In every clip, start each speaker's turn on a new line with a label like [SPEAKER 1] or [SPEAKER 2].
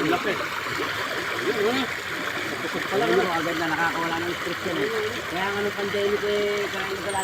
[SPEAKER 1] Ang lapit. Yun, eh. Kusog pa lang, ano, agad na nakakawala ng yan, eh. Kaya ang ano, pandemic, eh, kaya nagala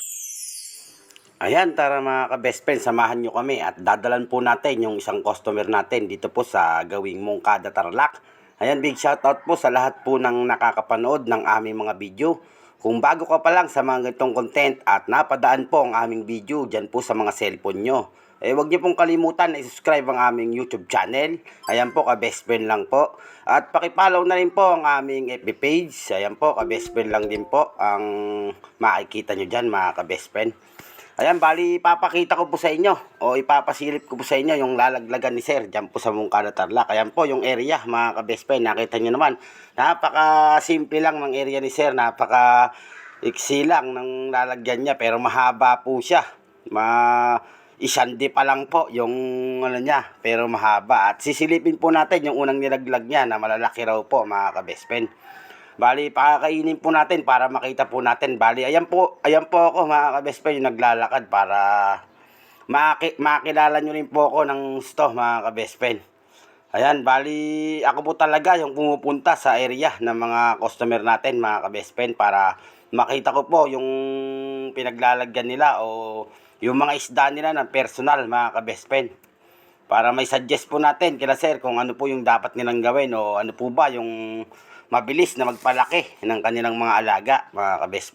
[SPEAKER 2] Ayan, tara mga ka-best friend, samahan nyo kami at dadalan po natin yung isang customer natin dito po sa gawing Mongkada Tarlac. Ayan, big shoutout po sa lahat po ng nakakapanood ng aming mga video. Kung bago ka pa lang sa mga ganitong content at napadaan po ang aming video dyan po sa mga cellphone nyo. Eh, huwag niyo pong kalimutan na i-subscribe ang aming YouTube channel. Ayan po, ka-best friend lang po. At pakipollow na rin po ang aming FB page. Ayan po, ka-best friend lang din po ang makikita nyo dyan, mga ka-best friend. Ayan, bali ipapakita ko po sa inyo o ipapasilip ko po sa inyo yung lalaglagan ni Sir dyan po sa Mungkada Tarlac. Ayan po yung area mga ka-best friend. Nakita nyo naman. Napaka simple lang ng area ni Sir. Napaka iksi lang ng lalagyan niya pero mahaba po siya. Ma isandi pa lang po yung ano niya pero mahaba. At sisilipin po natin yung unang nilaglag niya na malalaki raw po mga ka-best friend. Bali, pakakainin po natin para makita po natin. Bali, ayan po, ayan po ako mga ka-best friend yung naglalakad para maki makilala nyo rin po ako ng sto mga ka-best friend. Ayan, bali, ako po talaga yung pumupunta sa area ng mga customer natin mga ka-best friend para makita ko po yung pinaglalagyan nila o yung mga isda nila ng personal mga ka-best para may suggest po natin kila sir kung ano po yung dapat nilang gawin o ano po ba yung mabilis na magpalaki ng kanilang mga alaga, mga ka-best.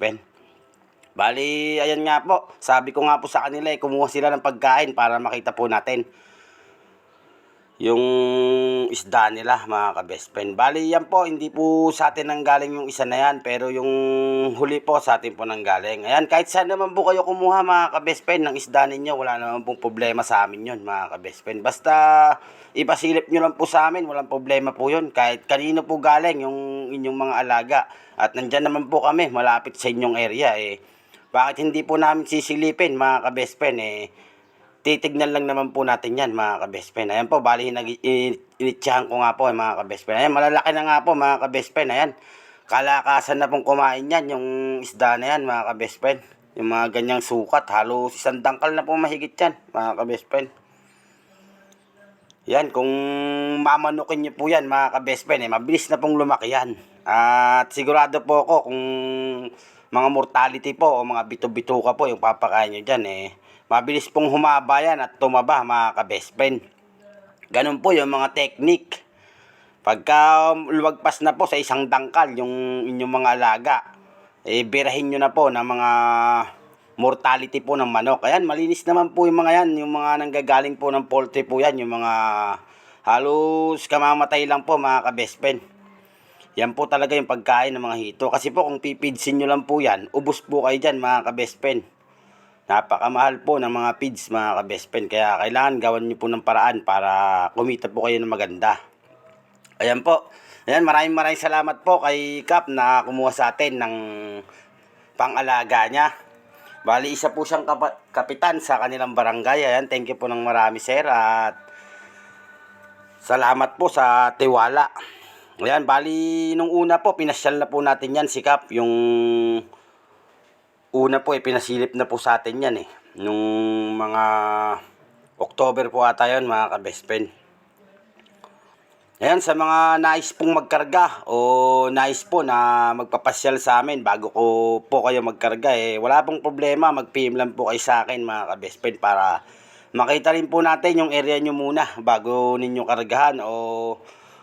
[SPEAKER 2] Bali, ayan nga po, sabi ko nga po sa kanila, eh, kumuha sila ng pagkain para makita po natin yung isda nila, mga ka-best friend. Bali, yan po, hindi po sa atin nang galing yung isa na yan, pero yung huli po sa atin po nang galing. Ayan, kahit saan naman po kayo kumuha, mga ka-best friend, ng isda ninyo, wala naman pong problema sa amin yun, mga ka-best friend. Basta, ipasilip nyo lang po sa amin, walang problema po yun. Kahit kanino po galing yung inyong mga alaga. At nandyan naman po kami, malapit sa inyong area, eh. Bakit hindi po namin sisilipin, mga ka-best friend, eh titignan lang naman po natin yan mga ka-best friend. Ayan po, bali nag initsahan ko nga po eh, mga ka-best friend. Ayan, malalaki na nga po mga ka-best friend. Ayan, kalakasan na pong kumain yan, yung isda na yan mga ka-best friend. Yung mga ganyang sukat, halos isang dangkal na po mahigit yan mga ka-best friend. Yan, kung mamanukin nyo po yan mga ka-best friend, eh, mabilis na pong lumaki yan. At sigurado po ako kung mga mortality po o mga bito-bituka po yung papakain nyo dyan eh mabilis pong humaba yan at tumaba mga ka-best friend. Ganun po yung mga technique. Pagka luwagpas na po sa isang dangkal yung inyong mga alaga, eh birahin nyo na po ng mga mortality po ng manok. Ayan, malinis naman po yung mga yan, yung mga nanggagaling po ng poultry po yan, yung mga halos kamamatay lang po mga ka-best friend. Yan po talaga yung pagkain ng mga hito. Kasi po kung pipidsin nyo lang po yan, ubos po kayo dyan mga ka-best friend. Napakamahal po ng mga feeds mga ka-best friend. Kaya kailangan gawan nyo po ng paraan para kumita po kayo ng maganda. Ayan po. Ayan, maraming maraming salamat po kay Kap na kumuha sa atin ng pangalaga niya. Bali, isa po siyang kapa- kapitan sa kanilang barangay. Ayan, thank you po ng marami sir. At salamat po sa tiwala. Ayan, bali, nung una po, pinasyal na po natin yan si Kap. Yung una po eh, pinasilip na po sa atin yan eh. Nung mga October po ata yun mga ka-best friend. Ayan, sa mga nais pong magkarga o nais po na magpapasyal sa amin bago ko po kayo magkarga eh, wala pong problema, mag-PM lang po kayo sa akin mga ka-best friend para makita rin po natin yung area nyo muna bago ninyo kargahan o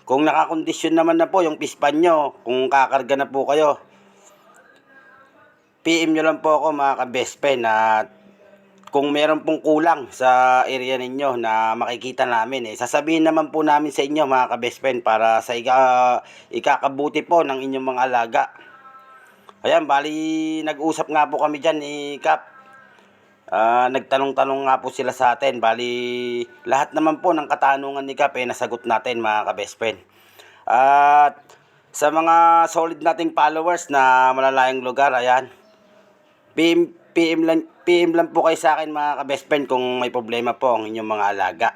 [SPEAKER 2] kung nakakondisyon naman na po yung pispan nyo, kung kakarga na po kayo, PM nyo lang po ako mga ka-best friend at kung meron pong kulang sa area ninyo na makikita namin eh, sasabihin naman po namin sa inyo mga ka-best friend para sa ika, ikakabuti po ng inyong mga alaga. Ayan, bali nag-usap nga po kami dyan ni eh, Kap. Ah, nagtanong-tanong nga po sila sa atin. Bali, lahat naman po ng katanungan ni Kap eh, nasagot natin mga ka-best friend. At sa mga solid nating followers na malalayang lugar, ayan, PM, PM, lang, PM lang po kayo sa akin mga ka-best friend kung may problema po ang inyong mga alaga.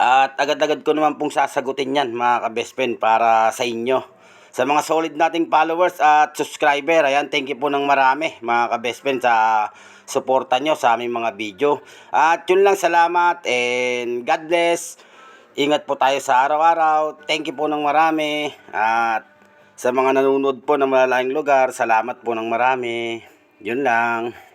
[SPEAKER 2] At agad-agad ko naman pong sasagutin yan mga ka-best friend para sa inyo. Sa mga solid nating followers at subscriber, ayan, thank you po ng marami mga ka-best friend sa suporta nyo sa aming mga video. At yun lang, salamat and God bless. ingat po tayo sa araw-araw. Thank you po ng marami. At sa mga nanonood po ng malalayang lugar, salamat po ng marami. Yun lang.